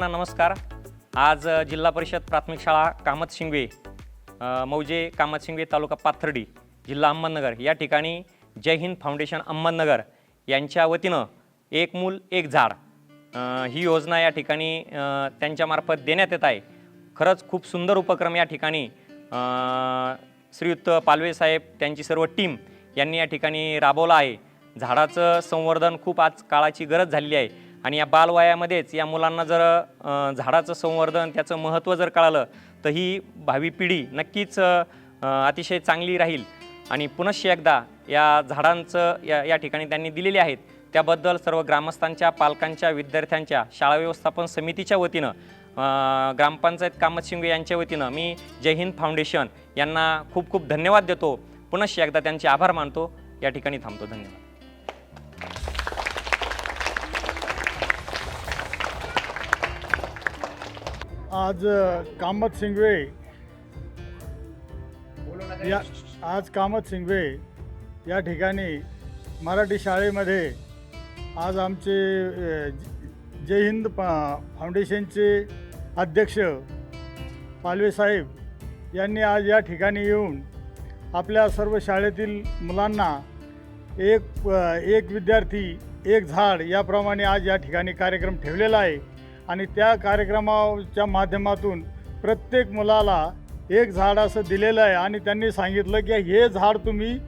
सर्वांना नमस्कार. आज जिल्हा परिषद प्राथमिक शाळा कामत शिंगवे मौजे कामत शिंगवे तालुका पाथर्डी जिल्हा अहमदनगर. या ठिकाणी जय हिंद फाउंडेशन अहमदनगर यांच्या वतीनं एक मूल एक झाड ही योजना या ठिकाणी त्यांच्यामार्फत देण्यात येत आहे. खरंच खूप सुंदर उपक्रम या ठिकाणी श्रीयुक्त पालवे साहेब त्यांची सर्व टीम यांनी या ठिकाणी राबवला आहे. झाडाचं संवर्धन खूप आज काळाची गरज झालेली आहे. आणि या बालवयामध्येच या मुलांना जर झाडाचं संवर्धन त्याचं महत्त्व जर कळालं तर ही भावी पिढी नक्कीच अतिशय चांगली राहील. आणि पुनश्च एकदा या झाडांचं या या ठिकाणी त्यांनी दिलेले आहेत त्याबद्दल सर्व ग्रामस्थांच्या पालकांच्या विद्यार्थ्यांच्या शाळा व्यवस्थापन समितीच्या वतीनं ग्रामपंचायत कामत शिंगे यांच्या वतीनं मी जय हिंद फाउंडेशन यांना खूप खूप धन्यवाद देतो. पुनश्च एकदा त्यांचे आभार मानतो. या ठिकाणी थांबतो. धन्यवाद. आज कामत सिंगवे या आज कामत सिंगवे या ठिकाणी मराठी शाळेमध्ये आज आमचे जय हिंद पा- फाउंडेशनचे अध्यक्ष पालवे साहेब यांनी आज या ठिकाणी येऊन आपल्या सर्व शाळेतील मुलांना एक एक विद्यार्थी एक झाड याप्रमाणे आज या ठिकाणी कार्यक्रम ठेवलेला आहे. आणि त्या कार्यक्रमाच्या माध्यमातून प्रत्येक मुलाला एक झाड असं दिलेलं आहे आणि त्यांनी सांगितलं की हे झाड तुम्ही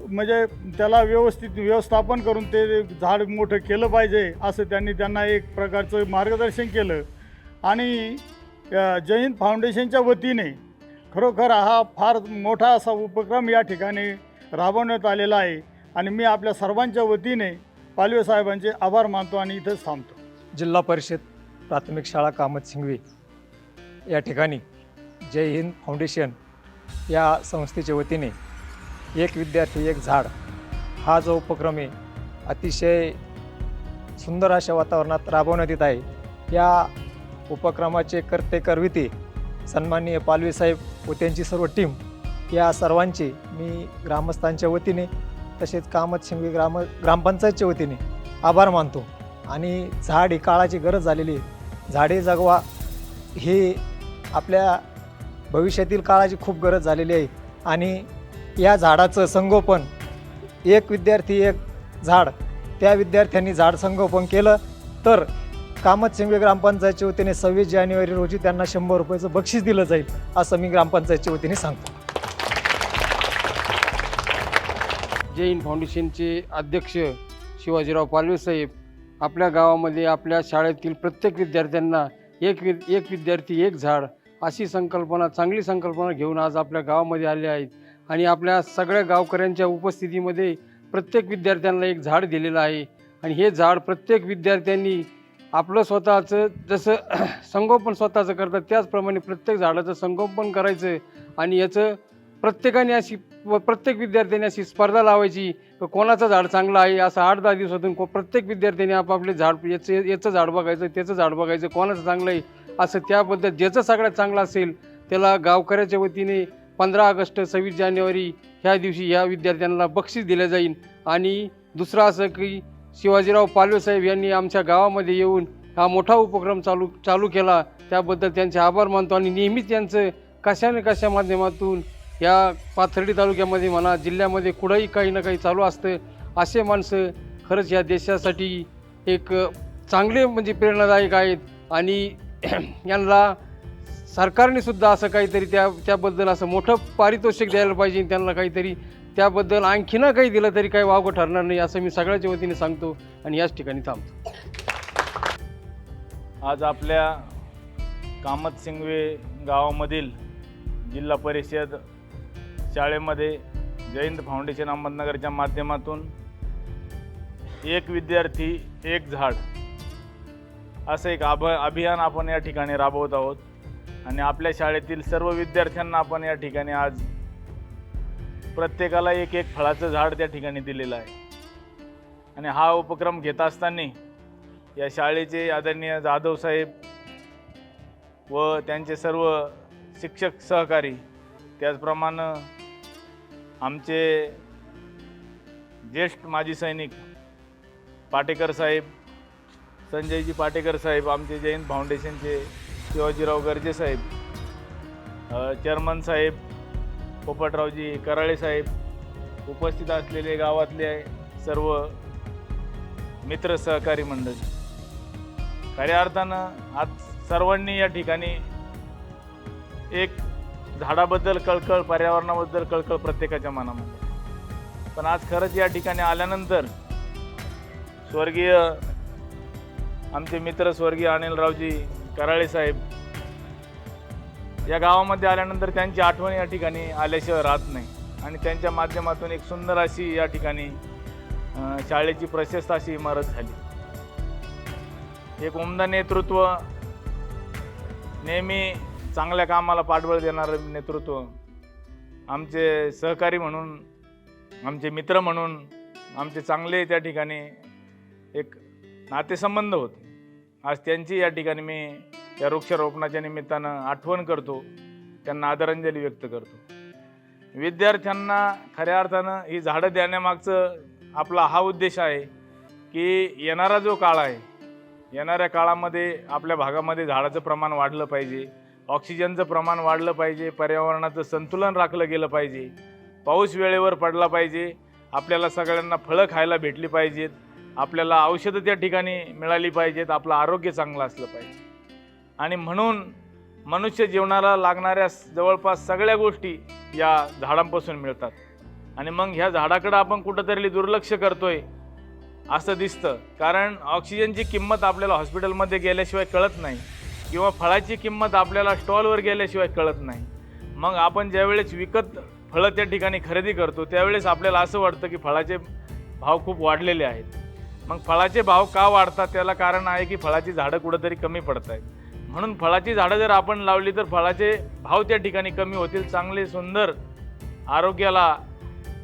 म्हणजे त्याला व्यवस्थित व्यवस्थापन करून ते झाड मोठं केलं पाहिजे असं त्यांनी त्यांना एक प्रकारचं मार्गदर्शन केलं. आणि जैन फाउंडेशनच्या वतीने खरोखर हा फार मोठा असा उपक्रम या ठिकाणी राबवण्यात आलेला आहे आणि मी आपल्या सर्वांच्या वतीने पालवे साहेबांचे आभार मानतो आणि इथंच थांबतो. जिल्हा परिषद प्राथमिक शाळा कामत सिंगवी या ठिकाणी जय हिंद फाउंडेशन या संस्थेच्या वतीने एक विद्यार्थी एक झाड हा जो उपक्रम आहे अतिशय सुंदर अशा वातावरणात राबवण्यात येत आहे. या उपक्रमाचे कर्ते करविते सन्माननीय पालवी साहेब व त्यांची सर्व टीम या सर्वांचे मी ग्रामस्थांच्या वतीने तसेच कामत शिंगवे ग्राम ग्रामपंचायतच्या वतीने आभार मानतो. आणि झाड ही काळाची गरज झालेली आहे. झाडे जगवा हे आपल्या भविष्यातील काळाची खूप गरज झालेली आहे. आणि या झाडाचं संगोपन एक विद्यार्थी एक झाड त्या विद्यार्थ्यांनी झाड संगोपन केलं तर कामत शिंगवे ग्रामपंचायतच्या वतीने सव्वीस जानेवारी रोजी त्यांना शंभर रुपयाचं बक्षीस दिलं जाईल असं मी ग्रामपंचायतच्या वतीने सांगतो. जैन फाउंडेशनचे अध्यक्ष शिवाजीराव पालवे साहेब आपल्या गावामध्ये आपल्या शाळेतील प्रत्येक विद्यार्थ्यांना एक वि एक विद्यार्थी एक झाड अशी संकल्पना चांगली संकल्पना घेऊन आज आपल्या गावामध्ये आले आहेत. आणि आपल्या सगळ्या गावकऱ्यांच्या उपस्थितीमध्ये प्रत्येक विद्यार्थ्यांना एक झाड दिलेलं आहे. आणि हे झाड प्रत्येक विद्यार्थ्यांनी आपलं स्वतःचं जसं संगोपन स्वतःचं करतात त्याचप्रमाणे प्रत्येक झाडाचं संगोपन करायचं आणि याचं प्रत्येकाने अशी प्रत्येक विद्यार्थ्याने अशी स्पर्धा लावायची. कोणाचं झाड चांगलं आहे? असं आठ दहा दिवसातून को प्रत्येक विद्यार्थ्याने आपापले झाड याचं याचं झाड बघायचं त्याचं झाड बघायचं कोणाचं चांगलं आहे? असं त्याबद्दल ज्याचं सगळ्यात चांगलं असेल त्याला गावकऱ्याच्या वतीने पंधरा ऑगस्ट सव्वीस जानेवारी ह्या दिवशी ह्या विद्यार्थ्यांना बक्षीस दिलं जाईल. आणि दुसरं असं की शिवाजीराव पालवेसाहेब यांनी आमच्या गावामध्ये येऊन हा मोठा उपक्रम चालू चालू केला. त्याबद्दल त्यांचे आभार मानतो आणि नेहमीच त्यांचं कशा न कशा माध्यमातून या पाथर्डी तालुक्यामध्ये म्हणा जिल्ह्यामध्ये कुठंही काही ना काही चालू असतं असे माणसं खरंच या देशासाठी एक चांगले म्हणजे प्रेरणादायक आहेत. आणि यांना सरकारने सुद्धा असं काहीतरी त्या त्याबद्दल असं मोठं पारितोषिक द्यायला पाहिजे त्यांना काहीतरी त्याबद्दल आणखीन काही दिलं तरी काही वावगं ठरणार नाही असं मी सगळ्याच्या वतीने सांगतो आणि याच ठिकाणी थांबतो. आज आपल्या कामत सिंगवे गावामधील जिल्हा परिषद शाळेमध्ये जयंत फाउंडेशन अहमदनगरच्या माध्यमातून एक विद्यार्थी एक झाड. असं एक अभ अभियान आपण या ठिकाणी राबवत आहोत. आणि आपल्या शाळेतील सर्व विद्यार्थ्यांना आपण या ठिकाणी आज प्रत्येकाला एक एक फळाचं झाड त्या ठिकाणी दिलेलं आहे. आणि हा उपक्रम घेत असताना या शाळेचे आदरणीय जाधव साहेब व त्यांचे सर्व शिक्षक सहकारी त्याचप्रमाणे आमचे ज्येष्ठ माजी सैनिक पाटेकर साहेब संजयजी पाटेकर साहेब आमचे जैन फाउंडेशनचे शिवाजीराव गर्जे साहेब चेअरमन साहेब पोपटरावजी कराळे साहेब उपस्थित असलेले गावातले सर्व मित्र सहकारी मंडळी. खऱ्या अर्थानं आज सर्वांनी या ठिकाणी एक झाडाबद्दल कळकळ पर्यावरणाबद्दल कळकळ प्रत्येकाच्या मनामध्ये. पण आज खरंच या ठिकाणी आल्यानंतर स्वर्गीय आमचे मित्र स्वर्गीय अनिलरावजी कराळे साहेब या गावामध्ये आल्यानंतर त्यांची आठवण या ठिकाणी आल्याशिवाय राहत नाही. आणि त्यांच्या माध्यमातून एक सुंदर अशी या ठिकाणी शाळेची प्रशस्त अशी इमारत झाली. एक उमदा नेतृत्व नेहमी चांगल्या कामाला पाठबळ देणारं नेतृत्व आमचे सहकारी म्हणून आमचे मित्र म्हणून आमचे चांगले त्या ठिकाणी एक नातेसंबंध होते. आज त्यांची या ठिकाणी मी या वृक्षारोपणाच्या निमित्तानं आठवण करतो त्यांना आदरांजली व्यक्त करतो. विद्यार्थ्यांना खऱ्या अर्थानं ही झाडं देण्यामागचं आपला हा उद्देश आहे की येणारा जो काळ आहे येणाऱ्या काळामध्ये आपल्या भागामध्ये झाडाचं प्रमाण वाढलं पाहिजे. ऑक्सिजनचं प्रमाण वाढलं पाहिजे पर्यावरणाचं संतुलन राखलं गेलं पाहिजे पाऊस वेळेवर पडला पाहिजे आपल्याला सगळ्यांना फळं खायला भेटली पाहिजेत आपल्याला औषधं त्या ठिकाणी मिळाली पाहिजेत आपलं आरोग्य चांगलं असलं पाहिजे. आणि म्हणून मनुष्य जीवनाला लागणाऱ्या जवळपास सगळ्या गोष्टी या झाडांपासून मिळतात. आणि मग ह्या झाडाकडं आपण कुठंतरी दुर्लक्ष करतोय असं दिसतं. कारण ऑक्सिजनची किंमत आपल्याला हॉस्पिटलमध्ये गेल्याशिवाय कळत नाही. किंवा फळाची किंमत आपल्याला स्टॉलवर गेल्याशिवाय कळत नाही. मग आपण ज्यावेळेस विकत फळं त्या ठिकाणी खरेदी करतो त्यावेळेस आपल्याला असं वाटतं की फळाचे भाव खूप वाढलेले आहेत. मग फळाचे भाव का वाढतात? त्याला कारण आहे की फळाची झाडं कुठंतरी कमी पडत आहेत म्हणून फळाची झाडं जर आपण लावली तर फळाचे भाव त्या ठिकाणी कमी होतील. चांगले सुंदर आरोग्याला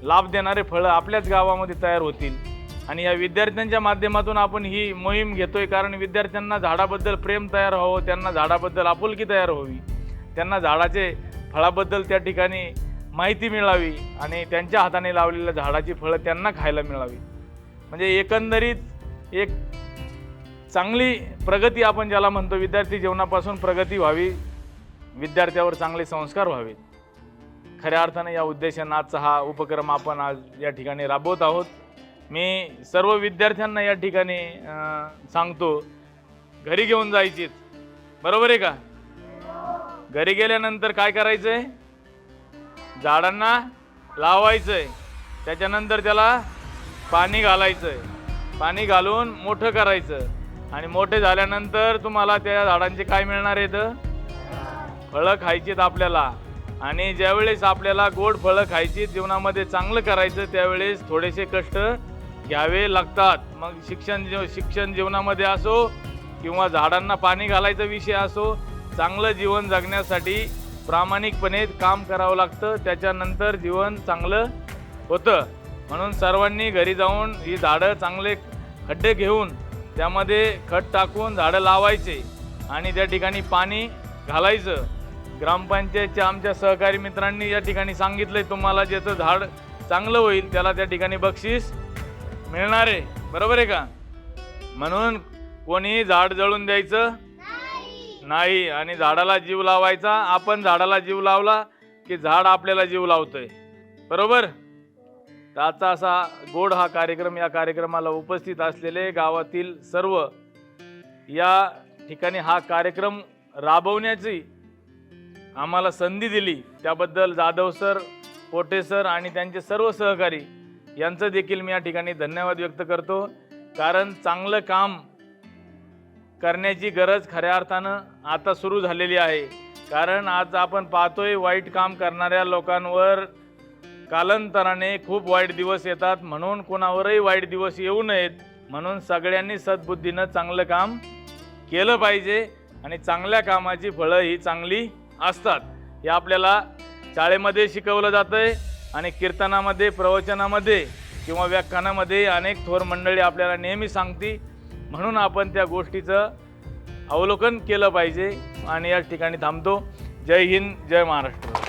लाभ देणारे फळं आपल्याच गावामध्ये तयार होतील. आणि या विद्यार्थ्यांच्या माध्यमातून आपण ही मोहीम घेतोय कारण विद्यार्थ्यांना झाडाबद्दल प्रेम तयार व्हावं त्यांना झाडाबद्दल आपुलकी तयार व्हावी त्यांना झाडाचे फळाबद्दल त्या ठिकाणी माहिती मिळावी आणि त्यांच्या हाताने लावलेल्या झाडाची फळं त्यांना खायला मिळावी. म्हणजे एकंदरीत एक चांगली प्रगती आपण ज्याला म्हणतो विद्यार्थी जीवनापासून प्रगती व्हावी विद्यार्थ्यावर चांगले संस्कार व्हावेत खऱ्या अर्थाने या उद्देशानं आजचा हा उपक्रम आपण आज या ठिकाणी राबवत आहोत. मी सर्व विद्यार्थ्यांना या ठिकाणी सांगतो घरी घेऊन जायचीत. बरोबर आहे का? घरी गेल्यानंतर काय करायचं आहे झाडांना लावायचं आहे त्याच्यानंतर त्याला पाणी घालायचं आहे पाणी घालून मोठं करायचं. आणि मोठे झाल्यानंतर तुम्हाला त्या झाडांचे काय मिळणार आहेत? फळं खायचीत आपल्याला. आणि ज्यावेळेस आपल्याला गोड फळं खायची जीवनामध्ये चांगलं करायचं त्यावेळेस थोडेसे कष्ट घ्यावे लागतात. मग शिक्षण जीव शिक्षण जीवनामध्ये असो किंवा झाडांना पाणी घालायचा विषय असो चांगलं जीवन जगण्यासाठी प्रामाणिकपणे काम करावं लागतं. त्याच्यानंतर जीवन चांगलं होतं. म्हणून सर्वांनी घरी जाऊन ही झाडं चांगले खड्डे घेऊन त्यामध्ये खत टाकून झाडं लावायचे आणि त्या ठिकाणी पाणी घालायचं. ग्रामपंचायतच्या आमच्या सहकारी मित्रांनी या ठिकाणी सांगितलंय तुम्हाला ज्याचं झाड चांगलं होईल त्याला त्या ठिकाणी बक्षीस मिळणार आहे बरोबर आहे का? म्हणून कोणी झाड जळून द्यायचं? नाही. आणि झाडाला जीव लावायचा. आपण झाडाला जीव लावला की झाड आपल्याला जीव लावतंय. बरोबर? त्याचा असा गोड हा कार्यक्रम या कार्यक्रमाला उपस्थित असलेले गावातील सर्व या ठिकाणी हा कार्यक्रम राबवण्याची आम्हाला संधी दिली. त्याबद्दल जाधव सर पोटे सर आणि त्यांचे सर्व सहकारी यांचं देखील मी या ठिकाणी धन्यवाद व्यक्त करतो. कारण चांगलं काम करण्याची गरज खऱ्या अर्थानं आता सुरू झालेली आहे. कारण आज आपण पाहतोय वाईट काम करणाऱ्या लोकांवर कालांतराने खूप वाईट दिवस येतात. म्हणून कोणावरही वाईट दिवस येऊ नयेत. म्हणून सगळ्यांनी सद्बुद्धीनं चांगलं काम केलं पाहिजे आणि चांगल्या कामाची फळं ही चांगली असतात. हे आपल्याला शाळेमध्ये शिकवलं जातं आहे आणि कीर्तनामध्ये प्रवचनामध्ये किंवा व्याख्यानामध्ये अनेक थोर मंडळी आपल्याला नेहमी सांगती. म्हणून आपण त्या गोष्टीचं अवलोकन केलं पाहिजे आणि या ठिकाणी थांबतो. जय हिंद जय महाराष्ट्र.